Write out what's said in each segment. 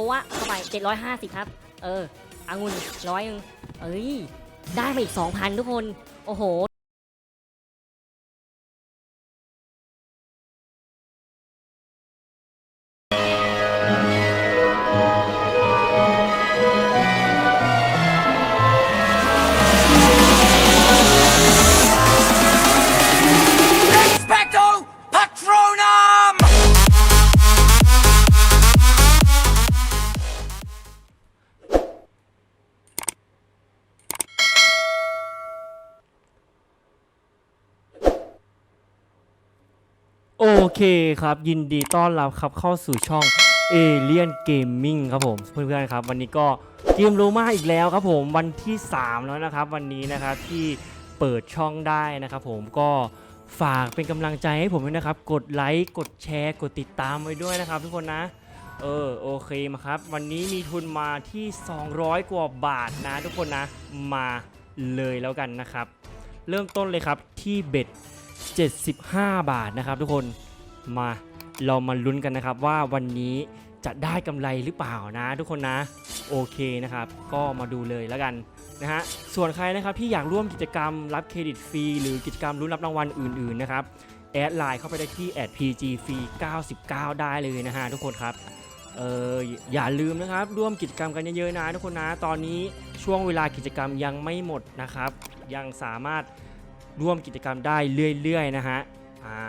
ปัวเข้าไปเจ็ดร้อยห้าสิครับ เออองุ่นร้อยนึงเอ้ย ได้มาอีกสองพันทุกคน โอ้โห โอเคครับ ยินดีต้อนรับครับเข้าสู่ช่อง Alien Gaming ครับผมเพื่อนๆครับ วันนี้ก็เกมโรมาอีกแล้วครับผมวันที่ 3 แล้วนะครับ วันนี้นะครับที่เปิดช่องได้นะครับผมก็ฝากเป็นกำลังใจให้ผมด้วยนะครับ กดไลค์กดแชร์ กดติดตามไว้ด้วยนะครับ ทุกคนนะ เออโอเคมาครับ วันนี้มีทุนมาที่ 200 กว่าบาทนะ ทุกคนนะมาเลยแล้วกันนะครับ เริ่มต้นเลยครับที่เบ็ด 75 บาทนะครับทุกคนมาเรามาลุ้นกันนะครับว่าวันนี้จะได้กำไรหรือเปล่านะ ทุกคนนะโอเคนะครับ ก็มาดูเลยแล้วกันนะฮะส่วนใครนะครับที่อยากร่วมกิจกรรมรับเครดิตฟรีหรือกิจกรรมรุ้นรับรางวัลอื่นๆนะครับแอดไลน์เข้าไปได้ที่แอด PG ฟรี99 ได้เลยนะฮะทุกคนครับเอออย่าลืมนะครับร่วมกิจกรรมกันเยอะๆนะทุกคนนะ ตอนนี้ช่วงเวลากิจกรรมยังไม่หมดนะครับ ยังสามารถ ร่วมกิจกรรมได้เรื่อยๆนะฮะา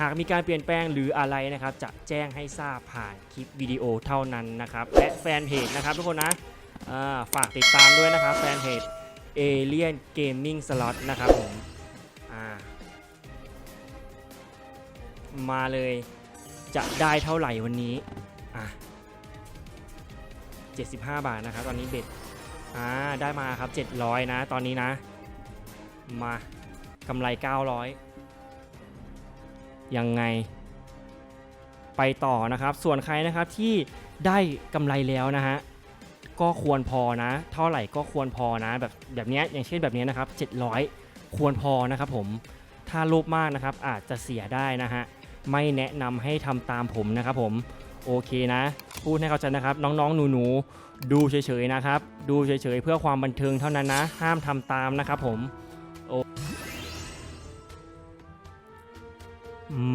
หากมีการเปลี่ยนแปลงหรืออะไรนะครับ จะแจ้งให้ทราบผ่านคลิปวิดีโอเท่านั้นนะครับ และแฟนเพจนะครับทุกคนนะาฝากติดตามด้วยนะครับแฟนเพจ Alien Gaming Slot นะครับผมามาเลยจะได้เท่าไหร่วันนี้อะ75 บาทนะครับ ตอนนี้เบ็ดอ่าได้มาครับ 700 นะ ตอนนี้นะ มากำไร 900 ยังไง ไปต่อนะครับ ส่วนใครนะครับที่ได้กำไรแล้วนะฮะก็ควรพอนะ เท่าไหร่ก็ควรพอนะแบบแบบนี้อย่างเช่นแบบนี้นะครับ 700 ควรพอนะครับผมถ้าโลภมากนะครับอาจจะเสียได้นะฮะไม่แนะนำให้ทำตามผมนะครับผมโอเคนะ พูดให้เข้าใจนะครับ น้องๆ หนูๆ ดูเฉยๆนะครับ ดูเฉยๆ เพื่อความบันเทิงเท่านั้นนะ ห้ามทำตามนะครับผม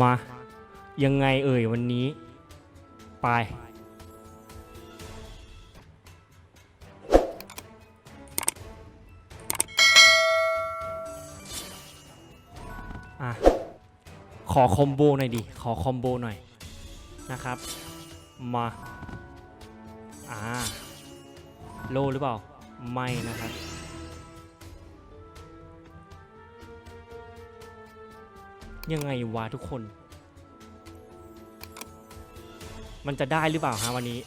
มา ยังไงเอ่ยวันนี้ ไป อะ ขอคอมโบหน่อยดิ ขอคอมโบหน่อย นะครับ มา อ่า โลหรือเปล่า ไม่นะครับ ยังไงวะทุกคน มันจะได้หรือเปล่าฮะวันนี้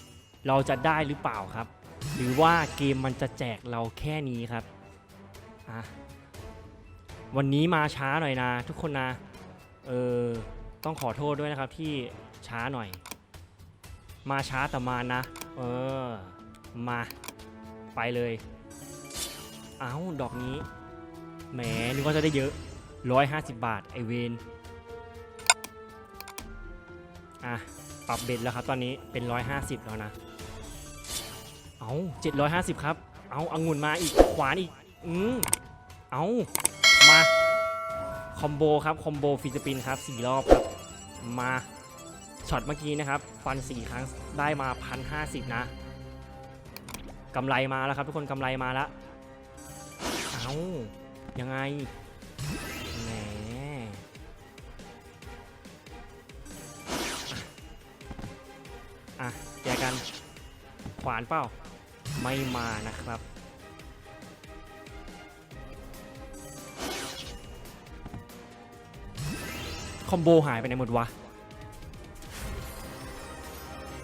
เราจะได้หรือเปล่าครับ หรือว่าเกมมันจะแจกเราแค่นี้ครับอะวันนี้มาช้าหน่อยนะ ทุกคนนะ เออ ต้องขอโทษด้วยนะครับที่ช้าหน่อย มาช้าแต่มานะ เออ มา ไปเลย เอ้าดอกนี้ แหมนึกว่าจะได้เยอะ 150 บาท ไอเวนอะ ปรับเบ็ดแล้วครับตอนนี้เป็น 150 แล้วนะ เอา750 ครับ เอาอังุ่นมาอีก ขวานอีก อืมเอามา คอมโบครับ คอมโบฟิสปินครับ4รอบครับ มาช็อตเมื่อกี้นะครับ ฟัน 4 ครั้งได้มา 1,050 นะกำไรมาแล้วครับ ทุกคนกำไรมาแล้ว เอายังไง แหมอะแจกัน ขวานเปล่าไม่มานะครับ คอมโบหายไปไหนหมดวะ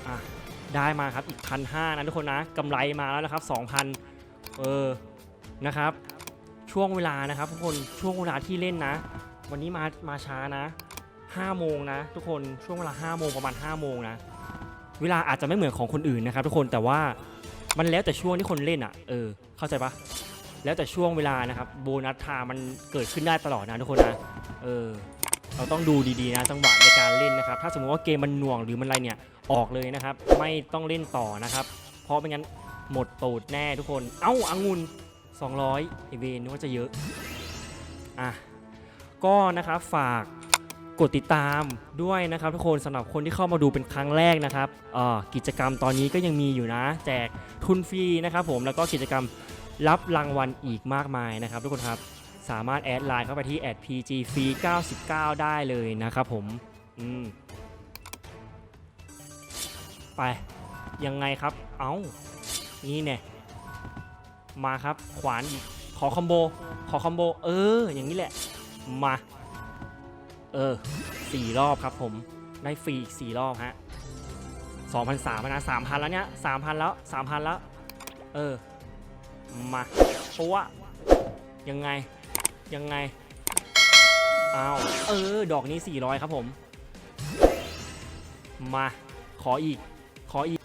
อะ ได้มาครับ อีกพันห้านะทุกคนนะกำไรมาแล้วนะครับ2,000เออ นะครับ ช่วงเวลานะครับทุกคนช่วงเวลาที่เล่นนะ วันนี้มามาช้านะ5โมงนะ ทุกคนช่วงเวลา5โมงประมาณ5โมงนะ เวลาอาจจะไม่เหมือนของคนอื่นนะครับ ทุกคนแต่ว่ามันแล้วแต่ช่วงที่คนเล่นอะเออเข้าใจปะแล้วแต่ช่วงเวลานะครับโบนัสทามันเกิดขึ้นได้ตลอดนะทุกคนนะเออเราต้องดูดีๆนะจังหวะในการเล่นนะครับ ถ้าสมมติว่าเกมมันหน่วงหรือมันอะไรเนี่ยออกเลยนะครับ ไม่ต้องเล่นต่อนะครับ เพราะไม่งั้นหมดตูดแน่ทุกคน เอ้าอางุน 200ไอเวนนึกว่าจะเยอะ อะ ก็นะครับฝากกดติดตามด้วยนะครับทุกคนสำหรับคนที่เข้ามาดูเป็นครั้งแรกนะครับกิจกรรมตอนนี้ก็ยังมีอยู่นะ แจกทุนฟรีนะครับผมแล้วก็กิจกรรมรับรางวัลอีกมากมายนะครับ ทุกคนครับสามารถแอดไลน์เข้าไปที่แอด @pg ฟรี99 ได้เลยนะครับผมอืมไปยังไงครับ เอ้านี่เนี่ย มาครับ ขวานอีก ขอคอมโบ ขอคอมโบ เออ อย่างนี้แหละ มา เออสี่รอบครับผม ได้ฟรีอีกสี่รอบฮะสองพันสามนะสามพันแล้วเนี้ยสามพันแล้วสามพันแล้ว เออ มาเพราะว่ายังไง ยังไงอ้าวเออ ดอกนี้ 400 ครับผม มา ขออีก ขออีก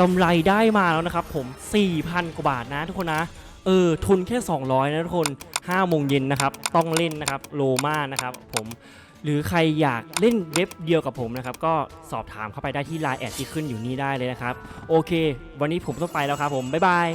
กำไรได้มาแล้วนะครับผม 4,000 กว่าบาทนะทุกคนนะ เออ ทุนแค่ 200 นะทุกคน5โมงเย็นนะครับ ต้องเล่นนะครับ โลมานะครับผมหรือใครอยากเล่นเว็บเดียวกับผมนะครับ ก็สอบถามเข้าไปได้ที่ไลน์แอดที่ขึ้นอยู่นี้ได้เลยนะครับ โอเค วันนี้ผมต้องไปแล้วครับผม บ๊ายบาย